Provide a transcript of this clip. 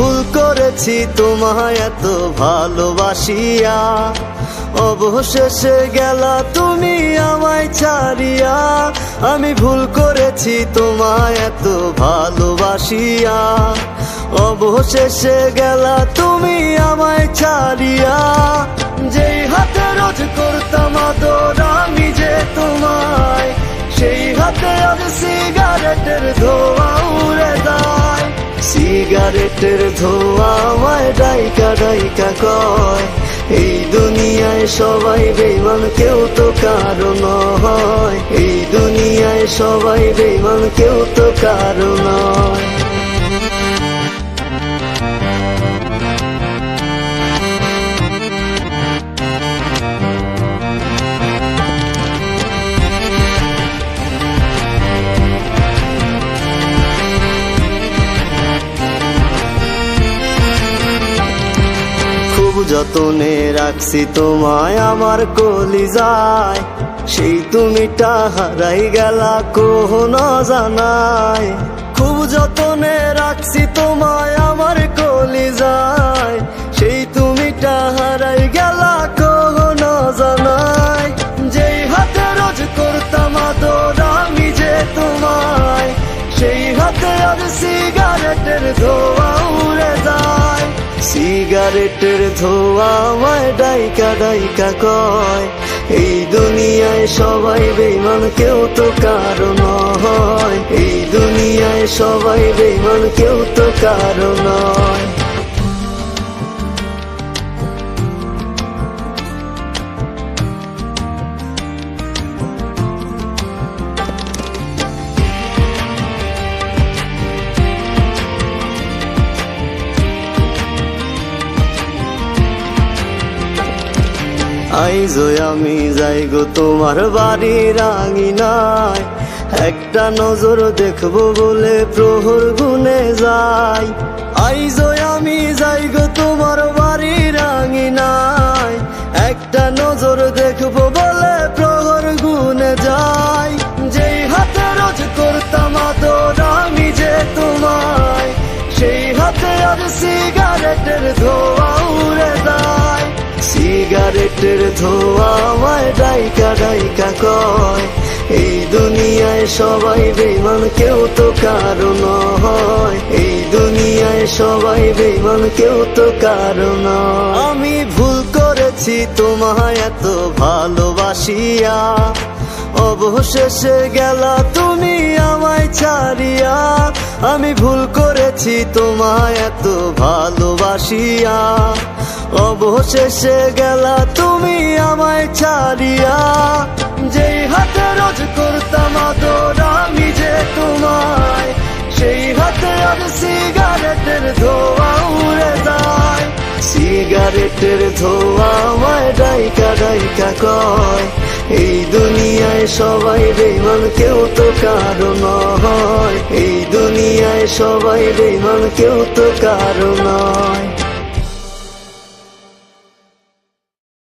করেছি, তোমায় এত ভালোবাসিয়া। অবশেষে গেলা তুমি আমায় ছাড়িয়া। আমি ভুল করেছি, তোমায় এত ভালোবাসিয়া। অবশেষে গেলা তুমি আমায় ছাড়িয়া। যেই হাতে রোজ করতাম আদর, আমি যে তোমায়, সেই হাতে আজ সিগারেটের ধোয়া। সিগারেটের ধোয়া আমায় ডাইকা ডাইকা কয়। এই দুনিয়ায় সবাই বেমান কেউ তো কারও নয়। এই দুনিয়ায় সবাই বেমান কেউ তো কারও নয়। খুব যতনে রাখছি তোমায়, আমার কলি যায় সেই তুমিটা হারাই গেলা কোন জানায়। খুব যতনে রাখছি তোমায়, আমার কলি যায় সেই তুমিটা হারাই গেলা কোন জানায়। যেই হাতে রোজ করতাম আদর, আমি যে তোমায়, সেই হাতে আর সিগারেটের যায় সিগারেটের ধোয়া আমায় ডাইকা ডাইকা কয়। এই দুনিয়ায় সবাই বেমান কেউ তো কারণ হয় এই দুনিয়ায় সবাই বেমান কেউ তো কারণ নয়। আইজো আমি যাই গো তোমার বাড়ি রাঙিনায়। একটা নজর দেখব বলে প্রহর গুনে যাই আইজো আমি যাই গো তোমার বাড়ি রাঙিনায়। একটা নজর দেখব বলে প্রহর গুনে যাই যেই হাতে রোজ করতাম আদর আমি যে তোমায়, সেই হাতে আর সিগারেটের ধোয়া উড়ে দেয় সিগারেটের ধোয়া আমায় ডাইকা ডাইকা কয়। এই দুনিয়ায় সবাই বেমান কেউ তো কারণ হয় এই দুনিয়ায় সবাই বেমান কেউ তো কারণ হয়। আমি ভুল করেছি, তোমায় এত ভালোবাসিয়া। অবশেষে গেলা তুমি আমায় ছাড়িয়া। আমি ভুল করেছি, তোমায় এত ভালোবাসিয়া। অবশেষে গেলা তুমি আমায় ছাড়িয়া। যেই হাতে রোজ করতাম আদর আমি যে তোমায়, সেই হাতে আর সিগারেটের ধোয়া উড়ে যায়। সিগারেটের ধোয়া আমায় ডাইকা ডাইকা কয়, এই দুনিয়ায় সবাই বেমান কেউ তো কারণ হয় এই দুনিয়ায় সবাই বেমান কেউ তো কারণ নয়।